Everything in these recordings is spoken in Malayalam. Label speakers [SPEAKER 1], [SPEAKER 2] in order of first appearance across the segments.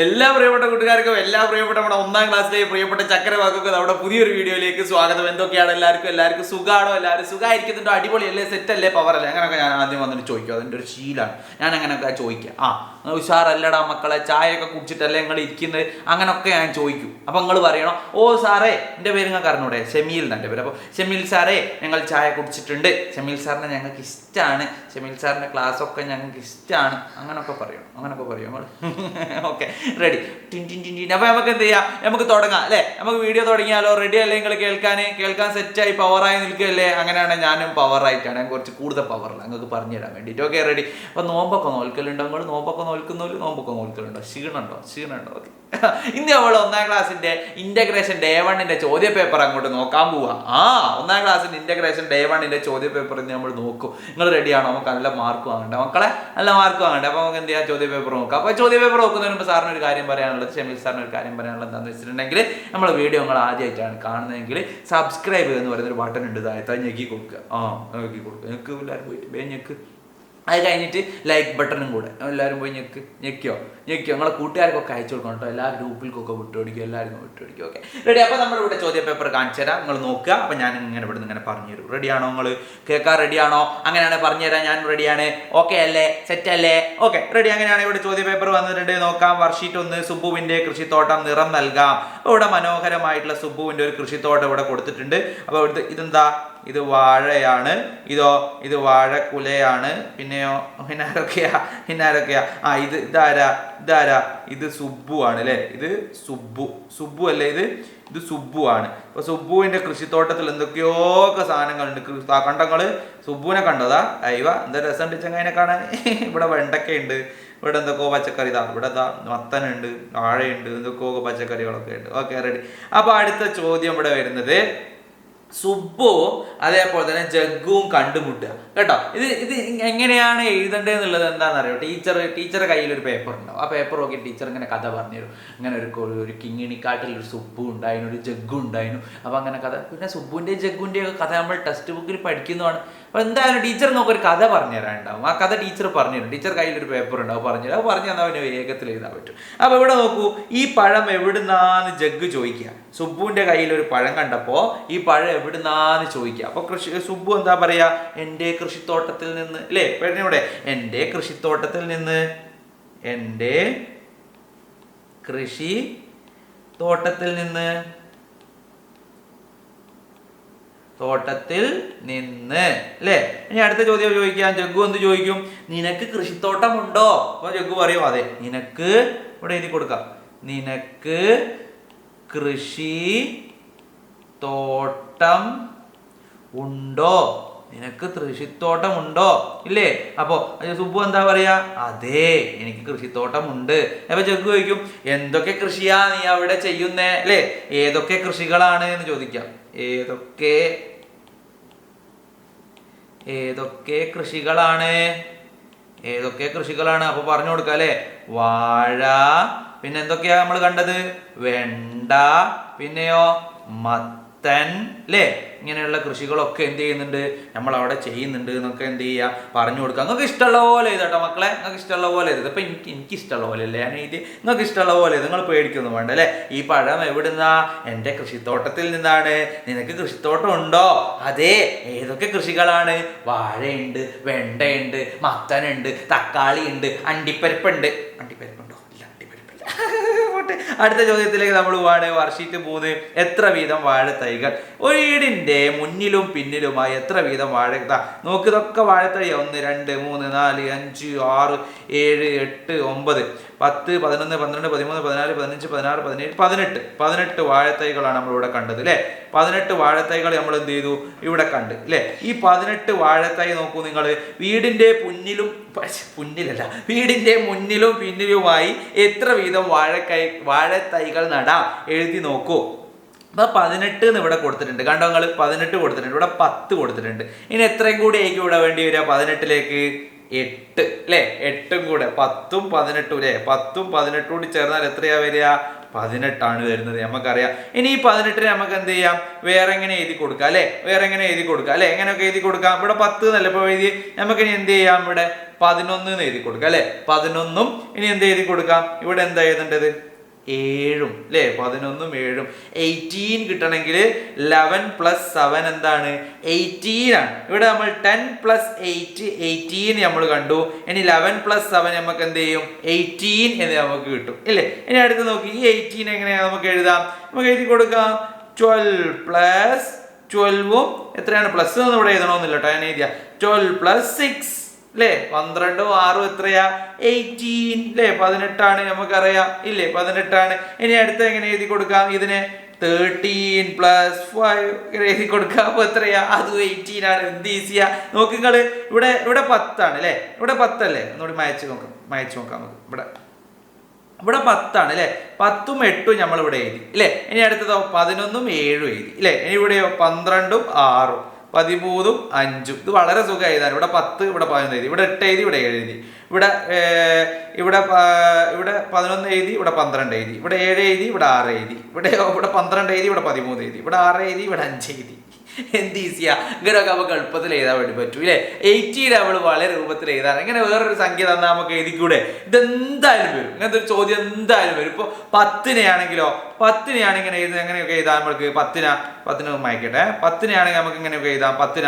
[SPEAKER 1] എല്ലാ പ്രിയപ്പെട്ട കൂട്ടുകാർക്കും എല്ലാ പ്രിയപ്പെട്ട നമ്മുടെ ഒന്നാം ക്ലാസ്സിലെ പ്രിയപ്പെട്ട ചക്രവാക്കൊക്കെ നമ്മുടെ പുതിയൊരു വീഡിയോയിലേക്ക് സ്വാഗതം എന്തൊക്കെയാണ് എല്ലാവർക്കും എല്ലാവർക്കും സുഖമാണോ എല്ലാവരും സുഖമായിരിക്കുന്നുണ്ടോ അടിപൊളിയല്ലേ പവർ അല്ലേ അങ്ങനെയൊക്കെ ഞാൻ ആദ്യം വന്നിട്ട് ചോദിക്കും അതിൻ്റെ ഒരു ശീലാണ് ഞാൻ അങ്ങനെയൊക്കെ ചോദിക്കുക ആ ഉഷാറല്ലടാ മക്കളെ ചായയൊക്കെ കുടിച്ചിട്ടല്ലേ നിങ്ങൾ ഇരിക്കുന്നത് അങ്ങനെയൊക്കെ ഞാൻ ചോദിക്കും അപ്പം നിങ്ങൾ പറയണം ഓ സാറേ എൻ്റെ പേര് നിങ്ങൾക്ക് അറിഞ്ഞൂടെ ഷെമീൽ എന്നെ പേര് അപ്പോൾ ഷെമീൽ സാറേ ഞങ്ങൾ ചായ കുടിച്ചിട്ടുണ്ട് ഷെമീൽ സാറിനെ ഞങ്ങൾക്ക് ഇഷ്ടമാണ് ഷെമീൽ സാറിൻ്റെ ക്ലാസ്സൊക്കെ ഞങ്ങൾക്ക് ഇഷ്ടമാണ് അങ്ങനെയൊക്കെ പറയണം അങ്ങനെയൊക്കെ പറയും നമ്മൾ ഓക്കെ റെഡി ടിൻ ടിൻ ടിൻ അപ്പോൾ നമുക്ക് എന്ത് ചെയ്യാം നമുക്ക് തുടങ്ങാം അല്ലേ നമുക്ക് വീഡിയോ തുടങ്ങിയാലോ റെഡി അല്ലേ നിങ്ങൾ കേൾക്കാൻ കേൾക്കാൻ സെറ്റായി പവറായി നിൽക്കുകയല്ലേ അങ്ങനെയാണ് ഞാനും പവറായിട്ടാണ് ഞാൻ കുറച്ച് കൂടുതൽ പവറില്ല നിങ്ങൾക്ക് പറഞ്ഞു തരാൻ വേണ്ടിയിട്ട് ഓക്കെ റെഡി അപ്പോൾ നോമ്പൊക്കെ നോൽക്കലുണ്ടോ അങ്ങോട്ട് നോമ്പൊക്കെ നോൽക്കുന്നവർ നോമ്പൊക്കെ നോൽക്കലുണ്ടോ ക്ഷീണുണ്ടോ ക്ഷീണുണ്ടോ ഓക്കെ ഇന്ന് നമ്മൾ ഒന്നാം ക്ലാസ്സിൻ്റെ ഇൻ്റഗ്രേഷൻ ഡേ വണ്ണിൻ്റെ ചോദ്യ പേപ്പർ അങ്ങോട്ട് നോക്കാൻ പോവാ ആ ഒന്നാം ക്ലാസ്സിൻ്റെ ഇൻ്റഗ്രേഷൻ ഡേ വണ്ണിൻ്റെ ചോദ്യ പേപ്പർ നമ്മൾ നോക്കും നിങ്ങൾ റെഡിയാണോ നമുക്ക് നല്ല മാർക്ക് വാങ്ങണ്ട മക്കളെ നല്ല മാർക്ക് വാങ്ങണ്ട അപ്പോൾ നമുക്ക് എന്ത് ചെയ്യാം ചോദ്യ പേപ്പർ നോക്കാം അപ്പോൾ ചോദ്യ പേപ്പർ നോക്കുന്നതിന് മുമ്പ് സാറിന് ഒരു കാര്യം പറയാനുള്ളത് ഷമീൽ സാറിന് ഒരു കാര്യം പറയാനുള്ളത് എന്താണെന്ന് വെച്ചിട്ടുണ്ടെങ്കിൽ നമ്മൾ വീഡിയോ നിങ്ങൾ ആദ്യമായിട്ടാണ് കാണുന്നതെങ്കിൽ സബ്സ്ക്രൈബ് എന്ന് പറയുന്ന ഒരു ബട്ടൺ ഉണ്ട് താഴത്തെ ഞെക്കി കൊടുക്കുക ആ ഞെക്കി കൊടുക്കുക ഞെക്ക് എല്ലാവരും പോയിട്ട് ബേ ഞെക്ക് അത് കഴിഞ്ഞിട്ട് ലൈക്ക് ബട്ടണും കൂടെ എല്ലാവരും പോയി ഞെക്ക് ഞെക്കിയോ ഞെക്കിയോ നിങ്ങളെ കൂട്ടുകാർക്കൊക്കെ അയച്ചു കൊടുക്കണം കേട്ടോ എല്ലാ ഗ്രൂപ്പിൽക്കൊക്കെ വിട്ടുപിടിക്കും എല്ലാവർക്കും വിട്ടുപിടിക്കും ഓക്കെ റെഡി അപ്പോൾ നമ്മൾ ഇവിടെ ചോദ്യ പേപ്പർ കാണിച്ചു തരാം നിങ്ങൾ നോക്കുക അപ്പോൾ ഞാൻ ഇങ്ങനെ ഇവിടെ ഇങ്ങനെ പറഞ്ഞു തരും റെഡിയാണോ നിങ്ങൾ കേൾക്കാൻ റെഡിയാണോ അങ്ങനെയാണ് പറഞ്ഞു തരാം ഞാൻ റെഡിയാണ് ഓക്കെ അല്ലേ സെറ്റ് അല്ലേ ഓക്കെ റെഡി അങ്ങനെയാണ് ഇവിടെ ചോദ്യ പേപ്പർ വന്നിട്ടുണ്ട് നോക്കാം വർഷീറ്റ് ഒന്ന് സുബുവിന്റെ കൃഷിത്തോട്ടം നിറം നൽകാം ഇവിടെ മനോഹരമായിട്ടുള്ള സുബുവിന്റെ ഒരു കൃഷിത്തോട്ടം ഇവിടെ കൊടുത്തിട്ടുണ്ട് അപ്പോൾ ഇവിടുത്തെ ഇതെന്താ ഇത് വാഴയാണ് ഇതോ ഇത് വാഴക്കുലയാണ് പിന്നെയോ പിന്നാരൊക്കെയാ പിന്നാരൊക്കെയാ ആ ഇത് ഇതാരാ ഇതാരാ ഇത് സുബ്ബു ആണ് അല്ലേ ഇത് സുബ്ബു സുബ്ബു അല്ലേ ഇത് ഇത് സുബ്ബു ആണ് ഇപ്പൊ സുബ്ബുവിന്റെ കൃഷിത്തോട്ടത്തിൽ എന്തൊക്കെയോ ഒക്കെ സാധനങ്ങളുണ്ട് കണ്ടങ്ങള് സുബ്ബുവിനെ കണ്ടതാ അയവ എന്താ രസമുണ്ട് ചങ്ങനെ കാണാൻ ഇവിടെ വെണ്ടക്കയുണ്ട് ഇവിടെ എന്തൊക്കെയോ പച്ചക്കറി ഇതാ ഇവിടെ ഇതാ മത്തനുണ്ട് വാഴയുണ്ട് എന്തൊക്കെയോ പച്ചക്കറികളൊക്കെ ഉണ്ട് ഓക്കെ റെഡി അപ്പൊ അടുത്ത ചോദ്യം ഇവിടെ വരുന്നത് സുബ്ബുവും അതേപോലെ തന്നെ ജഗ്ഗും കണ്ടുമുട്ടുക കേട്ടോ ഇത് ഇത് എങ്ങനെയാണ് എഴുതേണ്ടതെന്നുള്ളത് എന്താണെന്ന് അറിയോ ടീച്ചർ ടീച്ചറുടെ കയ്യിൽ ഒരു പേപ്പർ ഉണ്ടാവും ആ പേപ്പർ നോക്കി ടീച്ചർ ഇങ്ങനെ കഥ പറഞ്ഞു അങ്ങനെ ഒരു ഒരു കിങ്ങിണിക്കാട്ടിൽ ഒരു സുബ്ബു ഉണ്ടായിരുന്നു ഒരു ജഗ്ഗും ഉണ്ടായിരുന്നു അപ്പോൾ അങ്ങനെ കഥ പിന്നെ സുബ്ബുവിൻ്റെ ജഗ്ഗുവിൻ്റെയും ഒക്കെ കഥ നമ്മൾ ടെക്സ്റ്റ് ബുക്കിൽ പഠിക്കുന്നതാണ് അപ്പോൾ എന്തായാലും ടീച്ചർ നമുക്കൊരു കഥ പറഞ്ഞു തരാനുണ്ടാവും ആ കഥ ടീച്ചർ പറഞ്ഞു തരും ടീച്ചർ കയ്യിൽ ഒരു പേപ്പർ ഉണ്ടാവും പറഞ്ഞു തരാം പറഞ്ഞു തന്നാൽ അവന് വേഗത്തിൽ എഴുതാൻ പറ്റും അപ്പോൾ ഇവിടെ നോക്കൂ ഈ പഴം എവിടുന്നാന്ന് ജഗ്ഗ് ചോദിക്കുക സുബ്ബുവിൻ്റെ കയ്യിൽ ഒരു പഴം കണ്ടപ്പോൾ ഈ പഴം എവിടുന്നാന്ന് ചോദിക്കുക അപ്പോൾ കൃഷി സുബ്ബു എന്താ പറയുക എൻ്റെ കൃഷിത്തോട്ടത്തിൽ നിന്ന് അല്ലേ പേടിനോടെ എൻ്റെ കൃഷിത്തോട്ടത്തിൽ നിന്ന് എൻ്റെ കൃഷി തോട്ടത്തിൽ നിന്ന് തോട്ടത്തിൽ നിന്ന് അല്ലേ ഇനി അടുത്ത ചോദ്യം ചോദിക്കാം ജഗ്ഗു എന്ത് ചോദിക്കും നിനക്ക് കൃഷിത്തോട്ടമുണ്ടോ അപ്പോൾ ജഗ്ഗു പറയും അതെ നിനക്ക് ഇവിടെ എഴുതി കൊടുക്കാം നിനക്ക് കൃഷി തോട്ടം ഉണ്ടോ നിനക്ക് കൃഷിത്തോട്ടം ഉണ്ടോ ഇല്ലേ അപ്പോ സുബ്ബു എന്താ പറയാ അതെ എനിക്ക് കൃഷിത്തോട്ടം ഉണ്ട് അപ്പൊ ചെക്ക് ചോദിക്കും എന്തൊക്കെ കൃഷിയാ നീ അവിടെ ചെയ്യുന്നേ അല്ലേ ഏതൊക്കെ കൃഷികളാണ് എന്ന് ചോദിക്കാം ഏതൊക്കെ ഏതൊക്കെ കൃഷികളാണ് ഏതൊക്കെ കൃഷികളാണ് അപ്പൊ പറഞ്ഞു കൊടുക്കുക അല്ലേ വാഴ പിന്നെ എന്തൊക്കെയാ നമ്മൾ കണ്ടത് വെണ്ട പിന്നെയോ മത്ത തൻ അല്ലേ ഇങ്ങനെയുള്ള കൃഷികളൊക്കെ എന്ത് ചെയ്യുന്നുണ്ട് നമ്മൾ അവിടെ ചെയ്യുന്നുണ്ട് എന്നൊക്കെ എന്ത് ചെയ്യുക പറഞ്ഞു കൊടുക്കുക നിങ്ങൾക്ക് ഇഷ്ടമുള്ള പോലെ ചെയ്തോട്ടോ മക്കളെ നിങ്ങൾക്ക് ഇഷ്ടമുള്ള പോലെ ഇത് അപ്പം എനിക്ക് എനിക്ക് ഇഷ്ടമുള്ള പോലെ അല്ലേ ഞാൻ ഇത് നിങ്ങൾക്ക് ഇഷ്ടമുള്ള പോലെ നിങ്ങൾ പേടിക്കൊന്നും വേണ്ട അല്ലേ ഈ പഴം എവിടുന്നാ എൻ്റെ കൃഷിത്തോട്ടത്തിൽ നിന്നാണ് നിനക്ക് കൃഷിത്തോട്ടം ഉണ്ടോ അതെ ഏതൊക്കെ കൃഷികളാണ് വാഴയുണ്ട് വെണ്ടയുണ്ട് മത്തനുണ്ട് തക്കാളിയുണ്ട് അണ്ടിപ്പരിപ്പുണ്ട് അണ്ടിപ്പരിപ്പുണ്ട് ഓക്കെ അടുത്ത ചോദ്യത്തിലേക്ക് നമ്മൾ പോവാണ് വർഷീറ്റ് പോകുന്നത് എത്ര വീതം വാഴത്തൈകൾ ഒരു വീടിൻ്റെ മുന്നിലും പിന്നിലുമായി എത്ര വീതം വാഴ നോക്കിതൊക്കെ വാഴത്തൈ ഒന്ന് രണ്ട് മൂന്ന് നാല് അഞ്ച് ആറ് ഏഴ് എട്ട് ഒമ്പത് പത്ത് പതിനൊന്ന് പന്ത്രണ്ട് പതിമൂന്ന് പതിനാല് പതിനഞ്ച് പതിനാറ് പതിനേഴ് പതിനെട്ട് പതിനെട്ട് വാഴത്തൈകളാണ് നമ്മളിവിടെ കണ്ടത് അല്ലേ പതിനെട്ട് വാഴത്തൈകൾ നമ്മൾ എന്ത് ചെയ്തു ഇവിടെ കണ്ട് അല്ലേ ഈ പതിനെട്ട് വാഴത്തൈ നോക്കൂ നിങ്ങൾ വീടിൻ്റെ പുന്നിലും പുന്നിലല്ല വീടിൻ്റെ മുന്നിലും പിന്നിലുമായി എത്ര വീതം വാഴക്കൈ വാഴത്തൈകൾ നടാം എഴുതി നോക്കൂ അപ്പോൾ പതിനെട്ട് എന്ന് ഇവിടെ കൊടുത്തിട്ടുണ്ട് കണ്ടോ നിങ്ങൾ പതിനെട്ട് കൊടുത്തിട്ടുണ്ട് ഇവിടെ പത്ത് കൊടുത്തിട്ടുണ്ട് ഇനി എത്രയും കൂടി ആയിരിക്കും ഇവിടെ വേണ്ടി വരിക പതിനെട്ടിലേക്ക് എട്ട് അല്ലേ എട്ടും കൂടെ പത്തും പതിനെട്ടും അല്ലേ പത്തും പതിനെട്ടും കൂടി ചേർന്നാൽ എത്രയാ വരിക പതിനെട്ടാണ് വരുന്നത് നമുക്കറിയാം ഇനി ഈ പതിനെട്ടിന് നമുക്ക് എന്ത് ചെയ്യാം വേറെ എങ്ങനെ എഴുതി കൊടുക്കാം അല്ലേ വേറെ എങ്ങനെ എഴുതി കൊടുക്കാം അല്ലേ എങ്ങനെയൊക്കെ എഴുതി കൊടുക്കാം ഇവിടെ പത്ത് എന്നല്ല ഇപ്പോൾ എഴുതി നമുക്കിനി എന്ത് ചെയ്യാം ഇവിടെ പതിനൊന്ന് എഴുതി കൊടുക്കാം അല്ലേ പതിനൊന്നും ഇനി എന്ത് എഴുതി കൊടുക്കാം ഇവിടെ എന്താ എഴുതേണ്ടത് ഏഴും അല്ലേ പതിനൊന്നും ഏഴും എയ്റ്റീൻ കിട്ടണമെങ്കിൽ ലെവൻ പ്ലസ് സെവൻ എന്താണ് എയ്റ്റീൻ ആണ് ഇവിടെ നമ്മൾ ടെൻ പ്ലസ് എയ്റ്റ് എയ്റ്റീൻ നമ്മൾ കണ്ടു ഇനി ലെവൻ പ്ലസ് സെവൻ നമുക്ക് എന്ത് ചെയ്യും എയ്റ്റീൻ എന്ന് നമുക്ക് കിട്ടും ഇല്ലേ ഇനി അടുത്ത് നോക്കി ഈ എയ്റ്റീൻ എങ്ങനെയാണ് നമുക്ക് എഴുതാം നമുക്ക് എഴുതി കൊടുക്കാം ട്വൽവ് പ്ലസ് ട്വൽവും എത്രയാണ് പ്ലസ് ഒന്നും ഇവിടെ എഴുതണമെന്നില്ല കേട്ടോ ഞാൻ എഴുതിയ ട്വൽവ് പ്ലസ് സിക്സ് അല്ലേ പന്ത്രണ്ടും ആറും എത്രയാ എയ്റ്റീൻ അല്ലേ പതിനെട്ടാണ് നമുക്കറിയാം ഇല്ലേ പതിനെട്ടാണ് ഇനി അടുത്ത എങ്ങനെ എഴുതി കൊടുക്കാം ഇതിന് തേർട്ടീൻ പ്ലസ് ഫൈവ് എഴുതി കൊടുക്കാം അപ്പോൾ എത്രയാ അതും എയ്റ്റീൻ ആണ് എന്ത് ഈസിയാ നോക്ക് നിങ്ങൾ ഇവിടെ ഇവിടെ പത്താണ് അല്ലേ ഇവിടെ പത്തല്ലേ ഒന്നുകൂടി മയച്ച് നോക്കാം മയച്ച് നോക്കാം നമുക്ക് ഇവിടെ ഇവിടെ പത്താണ് അല്ലേ പത്തും എട്ടും നമ്മൾ ഇവിടെ എഴുതി അല്ലേ ഇനി അടുത്തതോ പതിനൊന്നും ഏഴും എഴുതി അല്ലേ ഇനി ഇവിടെയോ പന്ത്രണ്ടും ആറും പതിമൂന്നും അഞ്ചും ഇത് വളരെ സുഖം എഴുതാൻ ഇവിടെ പത്ത് ഇവിടെ പതിനൊന്ന് എഴുതി ഇവിടെ എട്ട് എഴുതി ഇവിടെ ഏഴ് എഴുതി ഇവിടെ ഇവിടെ ഇവിടെ പതിനൊന്ന് എഴുതി ഇവിടെ പന്ത്രണ്ട് എഴുതി ഇവിടെ ഏഴ് എഴുതി ഇവിടെ ആറ് എഴുതി ഇവിടെ ഇവിടെ പന്ത്രണ്ട് എഴുതി ഇവിടെ പതിമൂന്ന് എഴുതി ഇവിടെ ആറ് എഴുതി ഇവിടെ അഞ്ച് എഴുതി എന്ത് ഈസിയാ ഇങ്ങനെയൊക്കെ നമുക്ക് എളുപ്പത്തിൽ എഴുതാൻ വേണ്ടി പറ്റും ഇല്ലേ എയ്റ്റീൻ നമ്മൾ വളരെ രൂപത്തിൽ എഴുതാൻ ഇങ്ങനെ വേറൊരു സംഖ്യ തന്നാൽ നമുക്ക് എഴുതിക്കൂടെ ഇതെന്തായാലും വരും ഇങ്ങനത്തെ ഒരു ചോദ്യം എന്തായാലും വരും ഇപ്പോൾ പത്തിനെയാണെങ്കിലോ ഇങ്ങനെ എഴുതുന്നത് എങ്ങനെയൊക്കെ എഴുതാൻ നമ്മൾക്ക് പത്തിന പത്തിന് മയക്കട്ടെ പത്തിനെയാണെങ്കിൽ നമുക്ക് ഇങ്ങനെയൊക്കെ എഴുതാം പത്തിന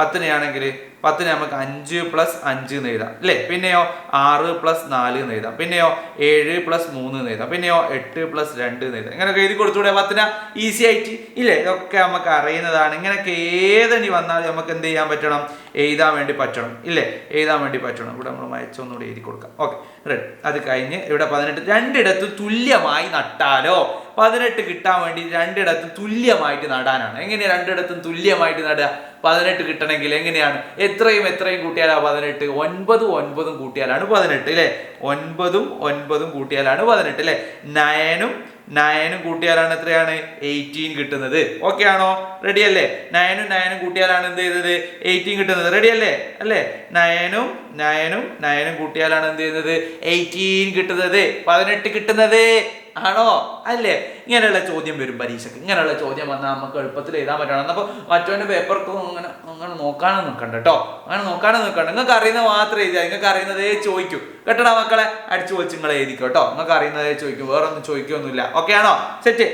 [SPEAKER 1] പത്തിനെയാണെങ്കിൽ പത്തിന് നമുക്ക് അഞ്ച് പ്ലസ് അഞ്ച് എന്ന് എഴുതാം അല്ലേ പിന്നെയോ ആറ് പ്ലസ് നാല് എന്ന് എഴുതാം പിന്നെയോ ഏഴ് പ്ലസ് മൂന്ന് എന്ന് എഴുതാം പിന്നെയോ എട്ട് പ്ലസ് രണ്ട് എന്ന് എഴുതാം ഇങ്ങനെയൊക്കെ എഴുതി കൊടുത്തൂടെ പത്തിന് ഈസി ആയിട്ട് ഇല്ലേ ഇതൊക്കെ നമുക്ക് അറിയുന്നതാണ് ഇങ്ങനെയൊക്കെ ഏതണി വന്നാലും നമുക്ക് എന്ത് ചെയ്യാൻ പറ്റണം എഴുതാൻ വേണ്ടി പറ്റണം ഇല്ലേ എഴുതാൻ വേണ്ടി പറ്റണം ഇവിടെ നമ്മൾ മയച്ചൊന്നുകൂടി എഴുതി കൊടുക്കാം ഓക്കെ റെഡ് അത് കഴിഞ്ഞ് ഇവിടെ പതിനെട്ട് രണ്ടിടത്ത് തുല്യമായി നട്ടാലോ പതിനെട്ട് കിട്ടാൻ വേണ്ടി രണ്ടിടത്തും തുല്യമായിട്ട് നടാനാണ് എങ്ങനെയാണ് രണ്ടിടത്തും തുല്യമായിട്ട് നടുക പതിനെട്ട് കിട്ടണമെങ്കിൽ എങ്ങനെയാണ് എത്രയും എത്രയും കൂട്ടിയാലാ പതിനെട്ട് ഒൻപതും ഒൻപതും കൂട്ടിയാലാണ് പതിനെട്ട് അല്ലേ ഒൻപതും ഒൻപതും കൂട്ടിയാലാണ് പതിനെട്ട് അല്ലേ നയനും നയനും കൂട്ടിയാലാണ് എത്രയാണ് എയ്റ്റീൻ കിട്ടുന്നത് ഓക്കെ ആണോ റെഡി അല്ലേ നയനും നയനും കൂട്ടിയാലാണ് എന്ത് ചെയ്തത് എയ്റ്റീൻ കിട്ടുന്നത് റെഡി അല്ലേ അല്ലേ നയനും നയനും നയനും കൂട്ടിയാലാണ് എന്ത് ചെയ്യുന്നത് എയ്റ്റീൻ കിട്ടുന്നത് പതിനെട്ട് കിട്ടുന്നത് ആണോ അല്ലേ ഇങ്ങനെയുള്ള ചോദ്യം വരും പരീക്ഷക്ക് ഇങ്ങനെയുള്ള ചോദ്യം വന്നാൽ നമുക്ക് എളുപ്പത്തിൽ എഴുതാൻ പറ്റണം അപ്പോൾ മറ്റവൻ്റെ പേപ്പർക്കും അങ്ങനെ അങ്ങനെ നോക്കാനും നിൽക്കണ്ട കേട്ടോ അങ്ങനെ നോക്കാനും നിൽക്കണ്ട നിങ്ങൾക്ക് അറിയുന്നത് മാത്രം എഴുതിയാൽ നിങ്ങൾക്ക് അറിയുന്നതേ ചോദിക്കും കേട്ടടാ മക്കളെ അടിച്ചു വെച്ച് നിങ്ങൾ എഴുതിക്കും കേട്ടോ നിങ്ങൾക്ക് അറിയുന്നതേ ചോദിക്കും വേറെ ഒന്നും ചോദിക്കൊന്നുമില്ല ഓക്കെ ആണോ സെറ്റ്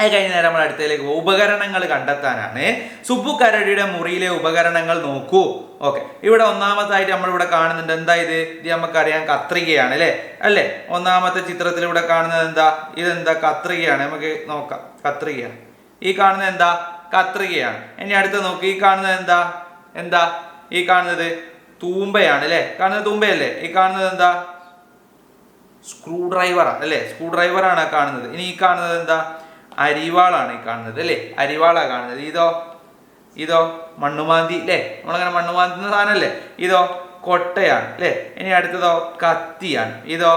[SPEAKER 1] അത് കഴിഞ്ഞ നേരം നമ്മൾ അടുത്തതിലേക്ക് ഉപകരണങ്ങൾ കണ്ടെത്താനാണ് സുബു കരടിയുടെ മുറിയിലെ ഉപകരണങ്ങൾ നോക്കൂ ഓക്കെ ഇവിടെ ഒന്നാമതായിട്ട് നമ്മളിവിടെ കാണുന്നുണ്ട് എന്താ ഇത് ഇത് നമുക്കറിയാം കത്രികയാണ് അല്ലേ അല്ലേ ഒന്നാമത്തെ ചിത്രത്തിൽ ഇവിടെ കാണുന്നത് എന്താ ഇതെന്താ കത്രികയാണ് നമുക്ക് നോക്കാം കത്രികയാണ് ഈ കാണുന്നത് എന്താ കത്രികയാണ് ഇനി അടുത്ത് നോക്ക് ഈ കാണുന്നത് എന്താ എന്താ ഈ കാണുന്നത് തൂമ്പയാണ് അല്ലേ കാണുന്നത് തൂമ്പയല്ലേ ഈ കാണുന്നത് എന്താ സ്ക്രൂ ഡ്രൈവറാണ് അല്ലേ സ്ക്രൂ ഡ്രൈവറാണ് കാണുന്നത് ഇനി ഈ കാണുന്നത് എന്താ അരിവാളാണ് ഈ കാണുന്നത് അല്ലേ അരിവാളാണ് കാണുന്നത് ഇതോ ഇതോ മണ്ണുമാന്തി അല്ലേ നമ്മളങ്ങനെ മണ്ണുമാന്തുന്ന സാധനമല്ലേ ഇതോ കൊട്ടയാണ് അല്ലേ ഇനി അടുത്തതോ കത്തിയാണ് ഇതോ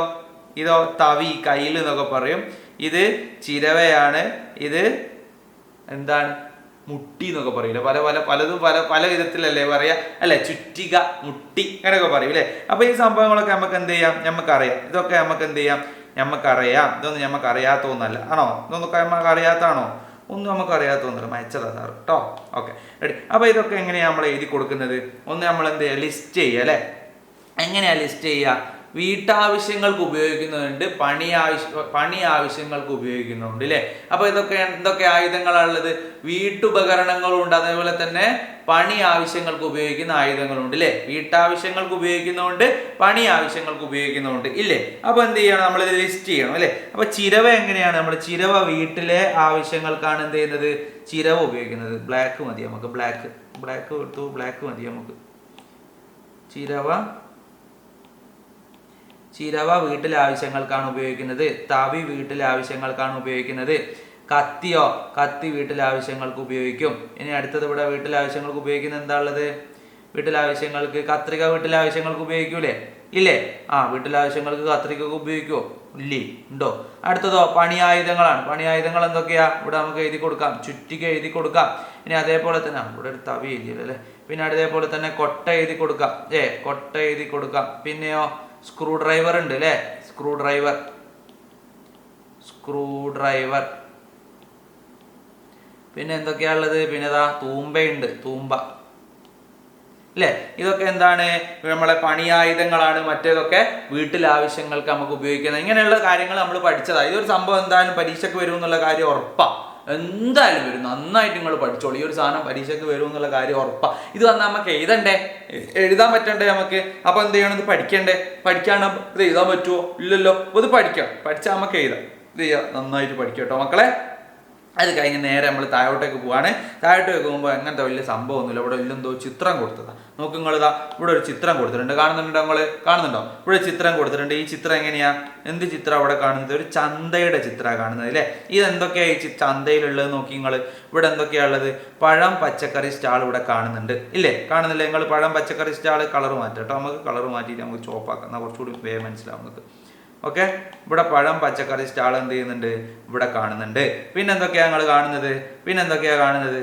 [SPEAKER 1] ഇതോ തവി കയ്യിൽ എന്നൊക്കെ പറയും ഇത് ചിരവയാണ് ഇത് എന്താണ് മുട്ടി എന്നൊക്കെ പറയില്ല പല പല പലതും പല പല വിധത്തിലല്ലേ പറയാ അല്ലെ ചുറ്റിക മുട്ടി അങ്ങനെയൊക്കെ പറയും അല്ലേ അപ്പൊ ഈ സംഭവങ്ങളൊക്കെ നമുക്ക് എന്ത് ചെയ്യാം നമുക്കറിയാം ഇതൊക്കെ നമുക്ക് എന്ത് ചെയ്യാം നമുക്കറിയാം ഇതൊന്നും നമുക്ക് അറിയാത്ത ആണോ ഇതൊന്നും നമുക്ക് അറിയാത്തതാണോ ഒന്നും നമുക്ക് അറിയാത്ത ഒന്നും അയച്ചതാണ് സാർ കേട്ടോ ഓക്കെ റെഡി അപ്പോൾ ഇതൊക്കെ എങ്ങനെയാണ് നമ്മൾ എഴുതി കൊടുക്കുന്നത് ഒന്ന് നമ്മൾ എന്ത് ചെയ്യുക ലിസ്റ്റ് ചെയ്യുക അല്ലെ എങ്ങനെയാണ് ലിസ്റ്റ് ചെയ്യുക വീട്ടാവശ്യങ്ങൾക്ക് ഉപയോഗിക്കുന്നുണ്ട് പണി ആവശ്യ പണി ആവശ്യങ്ങൾക്ക് ഉപയോഗിക്കുന്നുണ്ട് അല്ലേ അപ്പോൾ ഇതൊക്കെ എന്തൊക്കെ ആയുധങ്ങളാണുള്ളത് വീട്ടുപകരണങ്ങളുണ്ട് അതേപോലെ തന്നെ പണി ആവശ്യങ്ങൾക്ക് ഉപയോഗിക്കുന്ന ആയുധങ്ങളുണ്ട് ഇല്ലേ വീട്ടാവശ്യങ്ങൾക്ക് ഉപയോഗിക്കുന്നുണ്ട് പണി ആവശ്യങ്ങൾക്ക് ഉപയോഗിക്കുന്നുണ്ട് ഇല്ലേ അപ്പോൾ എന്ത് ചെയ്യണം നമ്മൾ ലിസ്റ്റ് ചെയ്യണം അല്ലേ അപ്പോൾ ചിരവ എങ്ങനെയാണ് നമ്മൾ ചിരവ വീട്ടിലെ ആവശ്യങ്ങൾക്കാണ് എന്ത് ചെയ്യുന്നത് ചിരവ ഉപയോഗിക്കുന്നത് ബ്ലാക്ക് മതി നമുക്ക് ബ്ലാക്ക് ബ്ലാക്ക് എടുത്തു ബ്ലാക്ക് മതി നമുക്ക് ചിരവ ചിരവ വീട്ടിലെ ആവശ്യങ്ങൾക്കാണ് ഉപയോഗിക്കുന്നത് തവി വീട്ടിലെ ആവശ്യങ്ങൾക്കാണ് ഉപയോഗിക്കുന്നത് കത്തിയോ കത്തി വീട്ടിലെ ആവശ്യങ്ങൾക്ക് ഉപയോഗിക്കും ഇനി അടുത്തത് ഇവിടെ വീട്ടിലെ ആവശ്യങ്ങൾക്ക് ഉപയോഗിക്കുന്നത് എന്താ ഉള്ളത് വീട്ടിലെ ആവശ്യങ്ങൾക്ക് കത്രിക വീട്ടിലെ ആവശ്യങ്ങൾക്ക് ഉപയോഗിക്കൂലേ ഇല്ലേ ആ വീട്ടിലെ ആവശ്യങ്ങൾക്ക് കത്രിക ഉപയോഗിക്കുമോ ഇല്ലേ ഉണ്ടോ അടുത്തതോ പണിയായുധങ്ങളാണ് പണിയായുധങ്ങൾ എന്തൊക്കെയാ ഇവിടെ നമുക്ക് എഴുതി കൊടുക്കാം ചുറ്റിക്ക് എഴുതി കൊടുക്കാം ഇനി അതേപോലെ തന്നെ ഇവിടെ ഒരു തവി എഴുതിയല്ലേ പിന്നെ അതേപോലെ തന്നെ കൊട്ട എഴുതി കൊടുക്കാം ഏ കൊട്ട എഴുതി കൊടുക്കാം പിന്നെയോ സ്ക്രൂ ഡ്രൈവർ ഉണ്ട് അല്ലേ സ്ക്രൂ ഡ്രൈവർ സ്ക്രൂ ഡ്രൈവർ പിന്നെ ഉള്ളത് പിന്നെ ഇതാ തൂമ്പയുണ്ട് തൂമ്പ അല്ലേ ഇതൊക്കെ എന്താണ് നമ്മളെ പണിയായുധങ്ങളാണ് മറ്റേതൊക്കെ വീട്ടിലെ ആവശ്യങ്ങൾക്ക് നമുക്ക് ഉപയോഗിക്കുന്നത് ഇങ്ങനെയുള്ള കാര്യങ്ങൾ നമ്മൾ പഠിച്ചതാണ് ഇതൊരു സംഭവം എന്തായാലും പരീക്ഷയ്ക്ക് വരും എന്നുള്ള കാര്യം ഉറപ്പാണ് എന്തായാലും വരും നന്നായിട്ട് നിങ്ങൾ പഠിച്ചോളൂ ഈ ഒരു സാധനം പരീക്ഷയ്ക്ക് വരും എന്നുള്ള കാര്യം ഉറപ്പാണ് ഇത് വന്നാൽ നമുക്ക് എഴുതണ്ടേ എഴുതാൻ പറ്റണ്ടേ നമുക്ക് അപ്പോൾ എന്ത് ചെയ്യണം ഇത് പഠിക്കണ്ടേ പഠിക്കാണ് ഇത് എഴുതാൻ പറ്റുമോ ഇല്ലല്ലോ ഇത് പഠിക്കാം പഠിച്ചാൽ നമുക്ക് എഴുതാം ഇത് ചെയ്യാം നന്നായിട്ട് പഠിക്കാം കേട്ടോ മക്കളെ അത് കഴിഞ്ഞ് നേരെ നമ്മൾ താഴോട്ടേക്ക് പോവാണ് താഴോട്ടേക്ക് പോകുമ്പോൾ എങ്ങനത്തെ വലിയ സംഭവമൊന്നുമില്ല ഇവിടെ വലിയ എന്തോ ചിത്രം കൊടുത്തതാണ് നോക്ക് നിങ്ങളിതാ ഇവിടെ ഒരു ചിത്രം കൊടുത്തിട്ടുണ്ട് കാണുന്നുണ്ടോ നിങ്ങൾ കാണുന്നുണ്ടോ ഇവിടെ ചിത്രം കൊടുത്തിട്ടുണ്ട് ഈ ചിത്രം എങ്ങനെയാ എന്ത് ചിത്രം അവിടെ കാണുന്നത് ഒരു ചന്തയുടെ ചിത്രമാണ് കാണുന്നത് അല്ലേ ഇതെന്തൊക്കെയാണ് ഈ ചന്തയിലുള്ളത് നോക്കി നിങ്ങൾ ഇവിടെ എന്തൊക്കെയാണ് ഉള്ളത് പഴം പച്ചക്കറി സ്റ്റാൾ ഇവിടെ കാണുന്നുണ്ട് ഇല്ലേ കാണുന്നില്ലേ നിങ്ങൾ പഴം പച്ചക്കറി സ്റ്റാൾ കളർ മാറ്റാം കേട്ടോ നമുക്ക് കളർ മാറ്റിയിട്ട് നമുക്ക് ചോപ്പാക്കാം എന്നാൽ കുറച്ചുകൂടി മനസ്സിലാവും നമുക്ക് ഓക്കെ ഇവിടെ പഴം പച്ചക്കറി സ്റ്റാൾ എന്ത് ചെയ്യുന്നുണ്ട് ഇവിടെ കാണുന്നുണ്ട് പിന്നെന്തൊക്കെയാണ് നിങ്ങൾ കാണുന്നത് പിന്നെന്തൊക്കെയാണ് കാണുന്നത്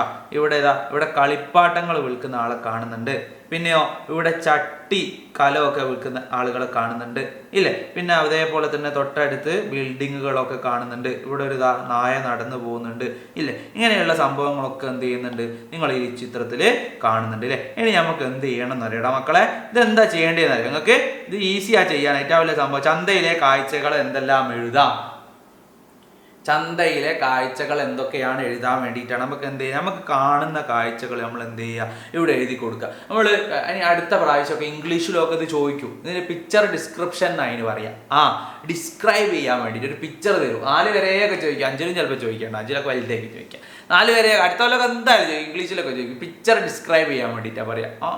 [SPEAKER 1] ആ ഇവിടെ ഇതാ ഇവിടെ കളിപ്പാട്ടങ്ങൾ വിൽക്കുന്ന ആളെ കാണുന്നുണ്ട് പിന്നെയോ ഇവിടെ ചട്ടി കലമൊക്കെ വിൽക്കുന്ന ആളുകളെ കാണുന്നുണ്ട് ഇല്ലേ പിന്നെ അതേപോലെ തന്നെ തൊട്ടടുത്ത് ബിൽഡിങ്ങുകളൊക്കെ കാണുന്നുണ്ട് ഇവിടെ ഒരു നായ നടന്നു പോകുന്നുണ്ട് ഇല്ലേ ഇങ്ങനെയുള്ള സംഭവങ്ങളൊക്കെ എന്ത് ചെയ്യുന്നുണ്ട് നിങ്ങൾ ഈ ചിത്രത്തിൽ കാണുന്നുണ്ട് ഇല്ലേ ഇനി നമുക്ക് എന്ത് ചെയ്യണം എന്നറിയടാ മക്കളെ ഇതെന്താ ചെയ്യേണ്ടതെന്ന് അറിയാം നിങ്ങൾക്ക് ഇത് ഈസിയാ ഏറ്റവും വലിയ സംഭവം ചന്തയിലെ കാഴ്ചകൾ എന്തെല്ലാം എഴുതാം ചന്തയിലെ കാഴ്ചകൾ എന്തൊക്കെയാണ് എഴുതാൻ വേണ്ടിയിട്ടാണ് നമുക്ക് എന്ത് ചെയ്യുക നമുക്ക് കാണുന്ന കാഴ്ചകൾ നമ്മൾ എന്ത് ചെയ്യുക ഇവിടെ എഴുതി കൊടുക്കുക നമ്മൾ ഇനി അടുത്ത പ്രാവശ്യമൊക്കെ ഇംഗ്ലീഷിലൊക്കെ ഇത് ചോദിക്കും ഇതിന് പിക്ചർ ഡിസ്ക്രിപ്ഷൻ അതിന് പറയാം ആ ഡിസ്ക്രൈബ് ചെയ്യാൻ വേണ്ടിയിട്ട് ഒരു പിക്ചർ തരും ആല് വരെയൊക്കെ ചോദിക്കാം അഞ്ചിലും ചിലപ്പോൾ ചോദിക്കേണ്ട അഞ്ചിലൊക്കെ വലുതായിട്ട് ചോദിക്കാം നാല് പേരെ അടുത്തവരൊക്കെ എന്തായാലും ചോദിക്കും ഇംഗ്ലീഷിലൊക്കെ ചോദിക്കും പിക്ചർ ഡിസ്ക്രൈബ് ചെയ്യാൻ വേണ്ടിയിട്ടാണ് പറയുക ആ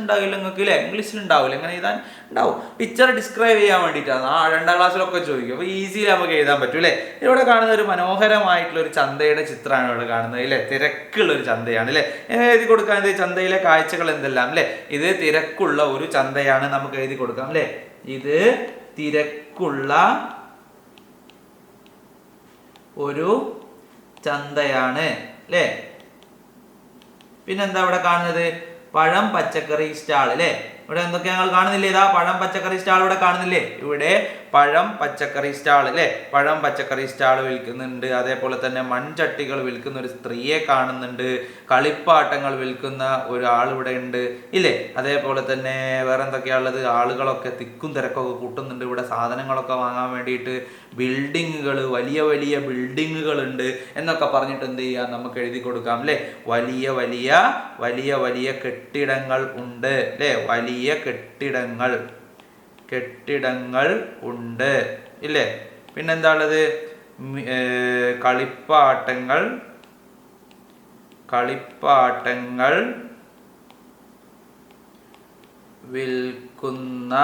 [SPEAKER 1] ഉണ്ടാവില്ല നിങ്ങൾക്ക് ഇല്ലേ ഉണ്ടാവില്ല എങ്ങനെ എഴുതാൻ ഉണ്ടാവും പിക്ചർ ഡിസ്ക്രൈബ് ചെയ്യാൻ വേണ്ടിയിട്ടാണ് ആ രണ്ടാം ക്ലാസ്സിലൊക്കെ ചോദിക്കും അപ്പോൾ ഈസിയിൽ നമുക്ക് എഴുതാൻ പറ്റും അല്ലേ ഇവിടെ കാണുന്ന ഒരു മനോഹരമായിട്ടുള്ള ഒരു ചന്തയുടെ ചിത്രമാണ് ഇവിടെ കാണുന്നത് അല്ലേ തിരക്കുള്ള ഒരു ചന്തയാണ് അല്ലേ എഴുതി കൊടുക്കാൻ ചന്തയിലെ കാഴ്ചകൾ എന്തെല്ലാം അല്ലേ ഇത് തിരക്കുള്ള ഒരു ചന്തയാണ് നമുക്ക് എഴുതി കൊടുക്കാം അല്ലേ ഇത് തിരക്കുള്ള ഒരു ചന്തയാണ് അല്ലേ പിന്നെന്താ ഇവിടെ കാണുന്നത് പഴം പച്ചക്കറി സ്റ്റാൾ അല്ലേ ഇവിടെ എന്തൊക്കെ ഞങ്ങൾ കാണുന്നില്ലേ ഇതാ പഴം പച്ചക്കറി സ്റ്റാൾ ഇവിടെ കാണുന്നില്ലേ ഇവിടെ പഴം പച്ചക്കറി സ്റ്റാൾ അല്ലേ പഴം പച്ചക്കറി സ്റ്റാൾ വിൽക്കുന്നുണ്ട് അതേപോലെ തന്നെ മൺചട്ടികൾ വിൽക്കുന്ന ഒരു സ്ത്രീയെ കാണുന്നുണ്ട് കളിപ്പാട്ടങ്ങൾ വിൽക്കുന്ന ഒരാൾ ഇവിടെ ഉണ്ട് ഇല്ലേ അതേപോലെ തന്നെ വേറെ എന്തൊക്കെയാണുള്ളത് ആളുകളൊക്കെ തിക്കും തിരക്കൊക്കെ കൂട്ടുന്നുണ്ട് ഇവിടെ സാധനങ്ങളൊക്കെ വാങ്ങാൻ വേണ്ടിയിട്ട് ബിൽഡിങ്ങുകൾ വലിയ വലിയ ബിൽഡിങ്ങുകൾ ഉണ്ട് എന്നൊക്കെ പറഞ്ഞിട്ട് എന്ത് ചെയ്യാം നമുക്ക് എഴുതി കൊടുക്കാം അല്ലേ വലിയ വലിയ വലിയ വലിയ കെട്ടിടങ്ങൾ ഉണ്ട് അല്ലേ വലിയ കെട്ടിടങ്ങൾ കെട്ടിടങ്ങൾ ഉണ്ട് ഇല്ലേ പിന്നെന്താണുള്ളത് കളിപ്പാട്ടങ്ങൾ കളിപ്പാട്ടങ്ങൾ വിൽക്കുന്ന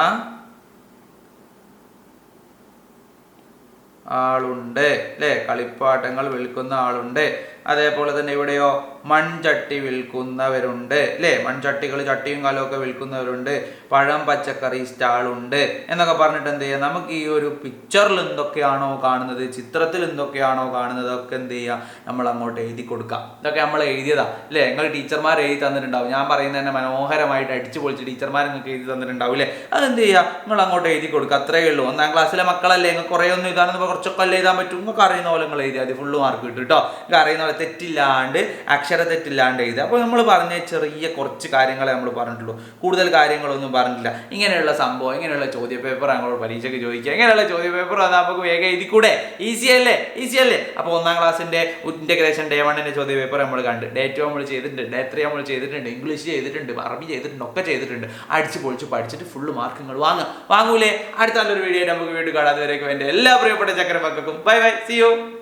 [SPEAKER 1] ആളുണ്ട് അല്ലേ കളിപ്പാട്ടങ്ങൾ വിൽക്കുന്ന ആളുണ്ട് അതേപോലെ തന്നെ ഇവിടെയോ മൺചട്ടി വിൽക്കുന്നവരുണ്ട് അല്ലേ മൺചട്ടികൾ ചട്ടിയും കാലമൊക്കെ വിൽക്കുന്നവരുണ്ട് പഴം പച്ചക്കറി സ്റ്റാളുണ്ട് എന്നൊക്കെ പറഞ്ഞിട്ട് എന്ത് ചെയ്യാം നമുക്ക് ഈ ഒരു പിക്ചറിൽ എന്തൊക്കെയാണോ കാണുന്നത് ചിത്രത്തിൽ എന്തൊക്കെയാണോ കാണുന്നത് ഒക്കെ എന്ത് ചെയ്യുക നമ്മൾ അങ്ങോട്ട് എഴുതി കൊടുക്കുക ഇതൊക്കെ നമ്മൾ എഴുതിയതാ അല്ലേ നിങ്ങൾ ടീച്ചർമാർ എഴുതി തന്നിട്ടുണ്ടാവും ഞാൻ പറയുന്നത് തന്നെ മനോഹരമായിട്ട് അടിച്ചു പൊളിച്ച് ടീച്ചർമാർ നിങ്ങൾക്ക് എഴുതി തന്നിട്ടുണ്ടാവും അല്ലേ അതെന്ത് ചെയ്യുക നിങ്ങൾ അങ്ങോട്ട് എഴുതി കൊടുക്കുക അത്രേ ഉള്ളൂ ഒന്നാം ക്ലാസ്സിലെ മക്കളല്ലേ നിങ്ങൾക്ക് കുറേ ഒന്നും എഴുതാനൊന്നും കുറച്ചൊക്കെ അല്ലേ എഴുതാൻ പറ്റും നിങ്ങൾക്ക് അറിയുന്ന പോലെ നിങ്ങൾ എഴുതിയാൽ ഫുള്ള് മാർക്ക് കിട്ടും കേട്ടോ നിങ്ങൾക്ക് അറിയുന്ന പോലെ തെറ്റില്ലാണ്ട് ആക്ഷൻ അക്ഷരതെറ്റില്ലാണ്ട് എഴുതുക അപ്പോൾ നമ്മൾ പറഞ്ഞ ചെറിയ കുറച്ച് കാര്യങ്ങളെ നമ്മൾ പറഞ്ഞിട്ടുള്ളൂ കൂടുതൽ കാര്യങ്ങളൊന്നും പറഞ്ഞിട്ടില്ല ഇങ്ങനെയുള്ള സംഭവം ഇങ്ങനെയുള്ള ചോദ്യ പേപ്പർ അങ്ങോട്ട് പരീക്ഷയ്ക്ക് ചോദിക്കുക ഇങ്ങനെയുള്ള ചോദ്യ പേപ്പർ അത് നമുക്ക് വേഗം എഴുതിക്കൂടെ ഈസി അല്ലേ ഈസി അല്ലേ അപ്പോൾ ഒന്നാം ക്ലാസ്സിൻ്റെ ഇൻ്റഗ്രേഷൻ ഡേ വണ്ണിൻ്റെ ചോദ്യ പേപ്പർ നമ്മൾ കണ്ട് ഡേ ടു നമ്മൾ ചെയ്തിട്ടുണ്ട് ഡേ ത്രീ നമ്മൾ ചെയ്തിട്ടുണ്ട് ഇംഗ്ലീഷ് ചെയ്തിട്ടുണ്ട് അറബി ചെയ്തിട്ടുണ്ട് ഒക്കെ ചെയ്തിട്ടുണ്ട് അടിച്ച് പൊളിച്ച് പഠിച്ചിട്ട് ഫുള്ള് മാർക്കുകൾ വാങ്ങുക വാങ്ങൂലേ അടുത്ത നല്ലൊരു വീഡിയോ നമുക്ക് വീണ്ടും കാണാതെ വരേക്കും എൻ്റെ എല്ലാ പ്രിയപ്പെട്ട ചക്കരമക്കും ബൈ ബൈ സി യു